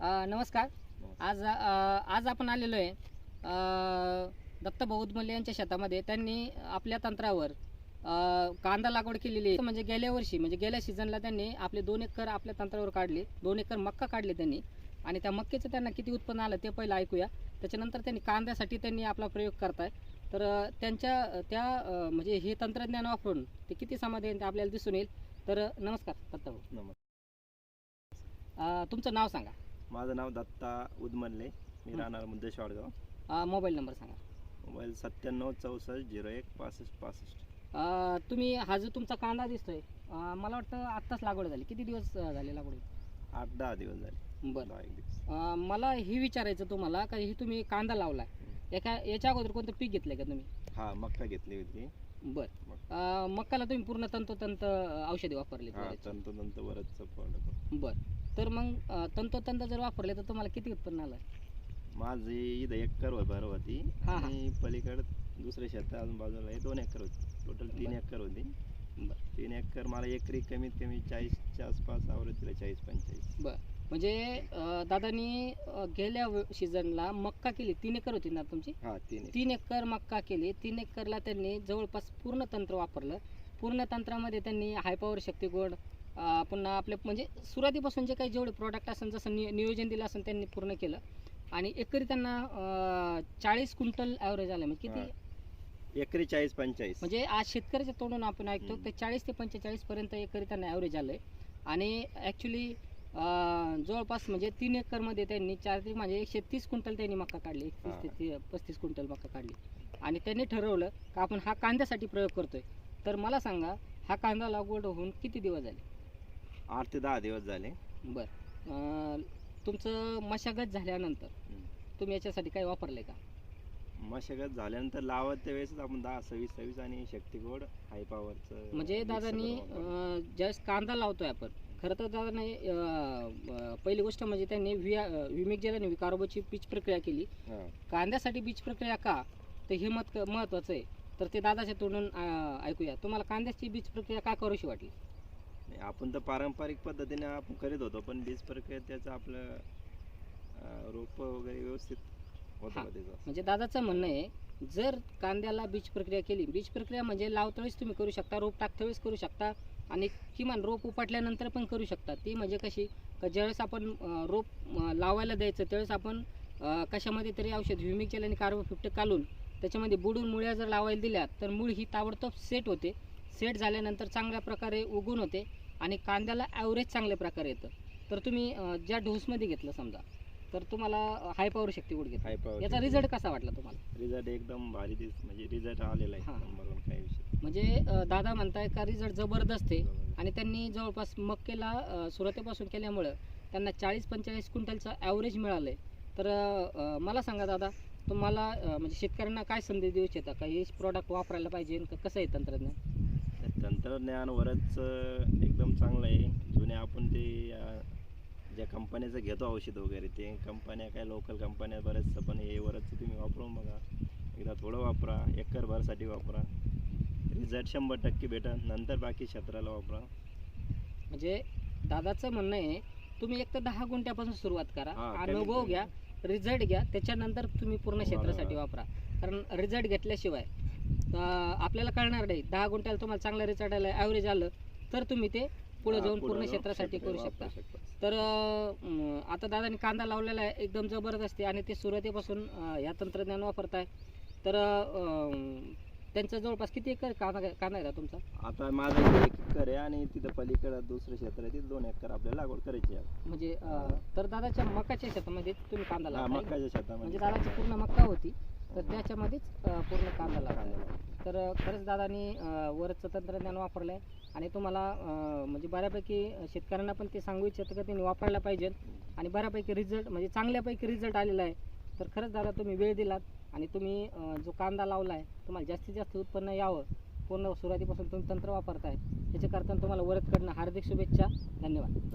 नमस्कार. आज आज आपण आलेलो आहे दत्त बौद्धमल्ले यांच्या शेतामध्ये. त्यांनी आपल्या तंत्रावर कांदा लागवड केलेली आहे. म्हणजे गेल्या वर्षी म्हणजे गेल्या सीझनला त्यांनी आपले दोन एकर आपल्या तंत्रावर काढले. दोन एकर मक्का काढले त्यांनी. आणि त्या मक्केचं त्यांना किती उत्पन्न आलं ते पहिलं ऐकूया. त्याच्यानंतर त्यांनी कांद्यासाठी त्यांनी आपला प्रयोग करताय. तर त्यांच्या त्या म्हणजे हे तंत्रज्ञान वापरून ते किती समाधान ते आपल्याला दिसून येईल. तर नमस्कार दत्त भाऊ. नमस्कार. तुमचं नाव सांगा. माझं नाव दत्ता उदमल्ले मी. राहणार मुद्देश वाडगाव अ, मोबाईल नंबर सांगा. मोबाईल सत्त्याण्णव चौसष्ट झिरो एक पासष्ट पासष्ट. तुम्ही हा जो तुमचा कांदा दिसतोय मला वाटतं आत्ताच लागवड झाली. किती दिवस झाले लागवड? आठ दहा दिवस झाले. बरं. एक दिवस. मला हे विचारायचं तुम्हाला का ही तुम्ही कांदा लावलाय. एका याच्या अगोदर कोणतं पीक घेतलंय का तुम्ही? हा मक्का घेतली होती. बरं. मक्काला तुम्ही पूर्ण तंतोतंत औषधी वापरली तंतोतंत बरंच बरं. तर मग तंतोतंत जर वापरले तर तुम्हाला किती उत्पन्न आलं? माझी इथं एकर भर होती. आणि पलीकडे दुसरे शेत अजून बाजूला हे दोन एकर होती. टोटल तीन. एकर होती. बरं. तीन एकर मला एकरी कमीत कमी चाळीसच्या आसपास आवडतीला चाळीस पंचेचाळीस बरं. म्हणजे दादानी गेल्या सीझनला मक्का केली. तीन एकर होती ना तुमची? हा तीन एकर. मक्का केली. तीन एकरला त्यांनी जवळपास पूर्ण तंत्र वापरलं. पूर्ण तंत्रामध्ये त्यांनी हाय पॉवर शक्ती गोड पुन्हा आपले म्हणजे सुरुवातीपासून जे काही जेवढे प्रॉडक्ट असेल जसं नि नियोजन दिलं असेल त्यांनी पूर्ण केलं. आणि एकरी त्यांना चाळीस क्विंटल ॲव्हरेज आलं. म्हणजे किती? एकरी चाळीस पंचेचाळीस म्हणजे आज शेतकऱ्याच्या तोंडून आपण ऐकतो. ते चाळीस ते पंचेचाळीस पर्यंत एकरी त्यांना ॲव्हरेज आलं आहे आणि ॲक्च्युली जवळपास म्हणजे तीन एकरमध्ये त्यांनी चार ते म्हणजे एकशे तीस क्विंटल त्यांनी मका काढली. एकतीस ते पस्तीस क्विंटल मका काढली. आणि त्यांनी ठरवलं का आपण हा कांद्यासाठी प्रयोग करतोय. तर मला सांगा हा कांदा लागवड होऊन किती दिवस झाले? आठ ते दहा दिवस झाले. बरं. तुमचं मशागत झाल्यानंतर. तुम्ही याच्यासाठी काही वापरले का? मशागत झाल्यानंतर लावत त्या वेळेस आपण दहा सव्वीस सव्वीस आणि शक्तिगोड हाय पॉवरचं म्हणजे दादानी ज्यावेळेस कांदा लावतोय आपण खरं तर दादाने पहिली गोष्ट म्हणजे त्यांनी विमिक जेलाने विकारोबाची बीज प्रक्रिया केली. कांद्यासाठी बीज प्रक्रिया का? तर हे मत महत्वाचं आहे. तर ते दादाच्या तोंडून ऐकूया. तुम्हाला कांद्याची बीज प्रक्रिया का करूशी वाटली? आपण तर पारंपरिक पद्धतीने आपण करीत होतो पण बीज प्रक्रिया त्याचं आपलं रोप वगैरे व्यवस्थित म्हणजे दादाचं म्हणणं आहे जर कांद्याला बीज प्रक्रिया केली बीज प्रक्रिया म्हणजे लावतावेळेस तुम्ही करू शकता रोप टाकतावेळेस करू शकता आणि किमान रोप उपटल्यानंतर पण करू शकता ती म्हणजे कशी का ज्यावेळेस आपण रोप लावायला द्यायचं त्यावेळेस आपण कशामध्ये तरी औषध ह्युमिक जेल आणि कार्बो फिफ्ट काढून त्याच्यामध्ये बुडून मुळ्या जर लावायला दिल्या तर मूळ ही ताबडतोब सेट होते. सेट झाल्यानंतर चांगल्या प्रकारे उगून होते आणि कांद्याला ॲव्हरेज चांगल्या प्रकारे येतं. तर तुम्ही ज्या डोसमध्ये घेतलं समजा तर तुम्हाला हाय पॉवर शक्ती गुड हाय पॉवर याचा रिझल्ट कसा वाटला तुम्हाला? रिझल्ट एकदम भारी दिस म्हणजे रिझल्ट आलेला. आहे. नंबर वन काही विषय म्हणजे दादा म्हणताय का रिझल्ट जबरदस्त आहे. आणि त्यांनी जवळपास मक्केला सुरुवातीपासून केल्यामुळं त्यांना चाळीस पंचेचाळीस क्विंटलचं ॲव्हरेज मिळालं आहे तर मला सांगा दादा तुम्हाला म्हणजे शेतकऱ्यांना काय संधी देऊ इच्छिता? का हे प्रॉडक्ट वापरायला पाहिजे का कसं आहे तंत्रज्ञान? ते तंत्रज्ञान वरच एकदम चांगलं आहे. जुने आपण ते ज्या कंपन्याचं घेतो औषध वगैरे ते कंपन्या काय लोकल कंपन्या बऱ्याचसं पण हे वरच तुम्ही वापरून बघा. एकदा थोडं वापरा एकरभरसाठी वापरा. रिझल्ट शंभर टक्के भेटा नंतर बाकी क्षेत्राला वापरा म्हणजे दादाचं म्हणणं आहे तुम्ही एक तर दहा गुंठ्यापासून सुरुवात करा हा, कमीत अनुभव कमी. घ्या रिझल्ट घ्या त्याच्यानंतर तुम्ही पूर्ण. क्षेत्रासाठी वापरा कारण रिझल्ट घेतल्याशिवाय अं, आपल्याला कळणार नाही दहा गुंठ्याला तुम्हाला चांगला रिझल्ट आला ॲव्हरेज आलं तर तुम्ही ते पुढे हा, जाऊन पुढं पूर्ण जाऊन क्षेत्रासाठी करू शकता. तर अं, आता दादाने कांदा लावलेला आहे एकदम जबरदस्त आहे आणि ते सुरुवातीपासून अं, या तंत्रज्ञान वापरताय तर अं, त्यांचं जवळपास किती एकर कांदा कांदा आहे तुमचा? आता माझं इथे एक एकर आहे आणि तिथं पलीकडं दुसरं क्षेत्र आहे तिथं दोन एकर आपल्याला लागवड करायची आहे. म्हणजे अं, तर दादाच्या मकाच्या शेतामध्ये तुम्ही कांदा हा, लावताय? मकाच्या म्हणजे शेतामध्ये दादाची पूर्ण मक्का होती तर त्याच्यामध्येच अं, पूर्ण कांदा आहे. तर अं, खरंच दादानी अं, वरचं तंत्रज्ञान वापरलं आहे आणि तुम्हाला अं, म्हणजे बऱ्यापैकी शेतकऱ्यांना पण ते सांगू इच्छितं का त्यांनी वापरायला पाहिजे आणि बऱ्यापैकी रिझल्ट म्हणजे चांगल्यापैकी रिझल्ट आलेला आहे. तर खरंच दादा तुम्ही वेळ दिलात. आणि तुम्ही जो कांदा लावला आहे तुम्हाला जास्तीत जास्त उत्पन्न यावं. पूर्ण सुरुवातीपासून तुम्ही तंत्र वापरताय. त्याच्या करताना तुम्हाला वरदकडनं हार्दिक शुभेच्छा. धन्यवाद.